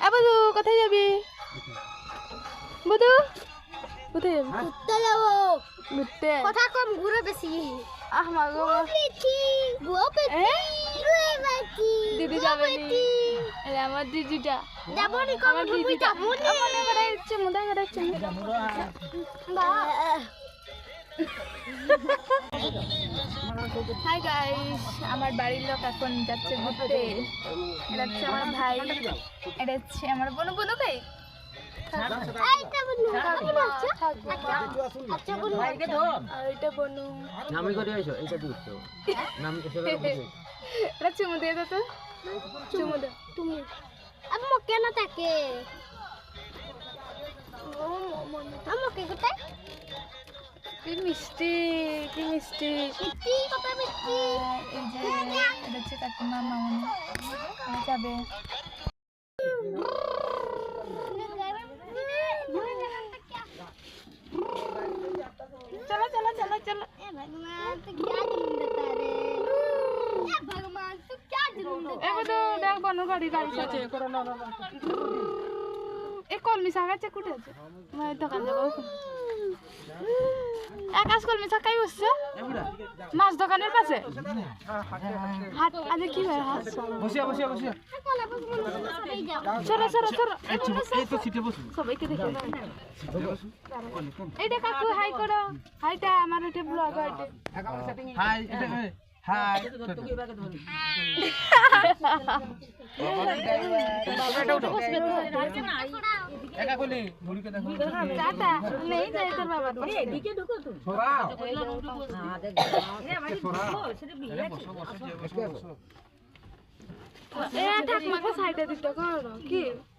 বুধু কোথায় যাবি? বুধু কোথায় যাবি? ঘুরতে যাব। ঘুরতে? কথা কম ঘুরে বেশি। আহ মা গো? দিদি যাবে নি। এই আমার দিদিটা। যাব নি আমার দিদিটা। মনে করে চুমু দা করে চুমু হাই গাইস আমার বাড়ির লোক এখন যাচ্ছে ঘুরতে। এটা হচ্ছে আমার ভাই এটা হচ্ছে আমার বোনু। বোনু ভাই? আচ্ছা। চুমু দিয়ে দে তো। চুমু দে তুমি আম্মু কেন কোথায়? কি মিষ্টি কি মিষ্টি মিষ্টি কত মিষ্টি এই যে এটা হচ্ছে কাকিমা মামনি ওরা যাবে চলো চলো চলো চলো भगवान तो क्या जुलूम देता रे ए भगवान तो क्या जुलूम देता এ বদু দেখ বনু গাড়ি গাড়ি আছে এ কলমি শাক আছে কুটে আছে মই দোকান যাবো এক কাজ কলমি শাক খাই উঠছে মাছ দোকানের পাশে হাট আজ কি হয় হাট বসিয়া বসিয়া বসিয়া कला बस मन सबै जाओ সরো সরো সরো এই তো সিটে বসু সবাইকে দেখে এইটা কাকু হাই করো হাইটা আমার এটা ব্লগ এটা হাই এটা হাই একা কলি মুড়িকে দেখো টাটা নেই যাই তোর বাবা এ ঠাকমাকে সাইডে দিতে করো কি হ্যাঁ হ্যাঁ সাইড সরাও। তুমি সরাও তুমি দেখো এ ধারকে এসো না মাছ মাছ তো ধর তো এই শুরু যাবে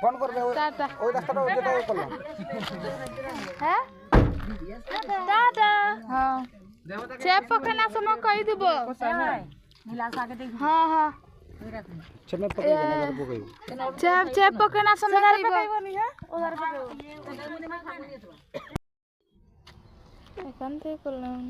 ফোন হ্যাঁ টাটা হ্যাঁ চেপ পকানা সময় কই দিব হ্যাঁ হ্যাঁ ছেলে পকাইবে না এবার পকাইবে চেপ চেপ পকানা সময় এখান থেকে করলাম।